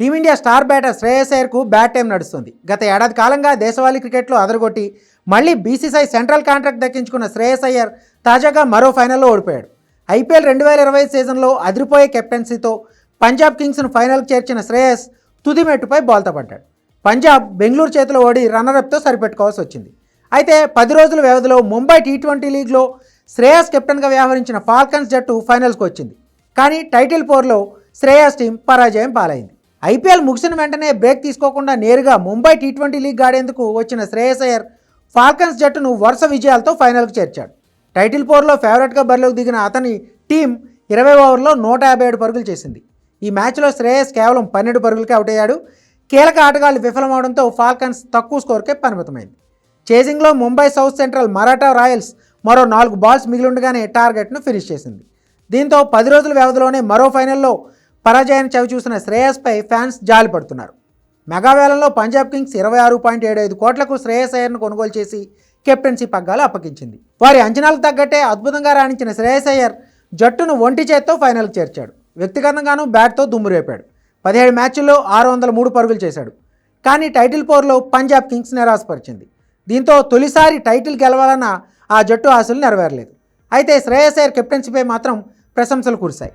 Team India star batter Shreyas అయ్యర్కు bad time నడుస్తుంది. గత ఏడాది కాలంగా దేశవాళీ క్రికెట్లో అదరగొట్టి మళ్ళీ బీసీసీఐ సెంట్రల్ కాంట్రాక్ట్ దక్కించుకున్న శ్రేయస్ అయ్యర్ తాజాగా మరో ఫైనల్లో ఓడిపోయాడు. ఐపీఎల్ రెండు వేల ఇరవై సీజన్లో అదిరిపోయే కెప్టెన్సీతో పంజాబ్ కింగ్స్ను ఫైనల్కి చేర్చిన శ్రేయస్ తుది మెట్టుపై బోల్తా పడ్డాడు. పంజాబ్ బెంగళూరు చేతిలో ఓడి రన్నరప్తో సరిపెట్టుకోవాల్సి వచ్చింది. అయితే పది రోజుల వ్యవధిలో ముంబై టీ ట్వంటీ లీగ్లో శ్రేయస్ కెప్టెన్గా వ్యవహరించిన ఫాల్కన్స్ జట్టు ఫైనల్స్కి వచ్చింది. కానీ టైటిల్ పోర్లో శ్రేయస్ టీం పరాజయం పాలైంది. ఐపీఎల్ ముగిసిన వెంటనే బ్రేక్ తీసుకోకుండా నేరుగా ముంబై టీ ట్వంటీ లీగ్ ఆడేందుకు వచ్చిన శ్రేయస్ అయ్యర్ ఫాల్కన్స్ జట్టును వరుస విజయాలతో ఫైనల్కు చేర్చాడు. టైటిల్ పోర్లో ఫేవరెట్గా బరిలోకి దిగిన అతని టీం ఇరవై ఓవర్లో నూట యాభై ఏడు పరుగులు చేసింది. ఈ మ్యాచ్లో శ్రేయస్ కేవలం పన్నెండు పరుగులకే అవుట్ అయ్యాడు. కీలక ఆటగాళ్ళు విఫలమవడంతో ఫాల్కన్స్ తక్కువ స్కోర్కే పరిమితమైంది. చేజింగ్లో Mumbai South Central Maratha Royals మరో నాలుగు బాల్స్ మిగిలిండగానే టార్గెట్ను ఫినిష్ చేసింది. దీంతో పది రోజుల వ్యవధిలోనే మరో ఫైనల్లో పరాజయాన్ని చవిచూసిన శ్రేయస్పై ఫ్యాన్స్ జాలి పడుతున్నారు. మెగావేలంలో పంజాబ్ కింగ్స్ ఇరవై ఆరు పాయింట్ ఏడు ఐదు కోట్లకు శ్రేయస్ అయ్యర్ను కొనుగోలు చేసి కెప్టెన్సీ పగ్గాలు అప్పగించింది. వారి అంచనాలకు తగ్గట్టే అద్భుతంగా రాణించిన శ్రేయస్ అయ్యర్ జట్టును ఒంటి చేత్తో ఫైనల్కి చేర్చాడు. వ్యక్తిగతంగానూ బ్యాట్తో దుమ్ము రేపాడు. పదిహేడు మ్యాచ్ల్లో ఆరు వందల మూడు పరుగులు చేశాడు. కానీ టైటిల్ పోర్లో పంజాబ్ కింగ్స్ నిరాశపరిచింది. దీంతో తొలిసారి టైటిల్ గెలవాలన్న ఆ జట్టు ఆశలు నెరవేరలేదు. అయితే శ్రేయస్ అయ్యర్ కెప్టెన్సీపై మాత్రం ప్రశంసలు కురిశాయి.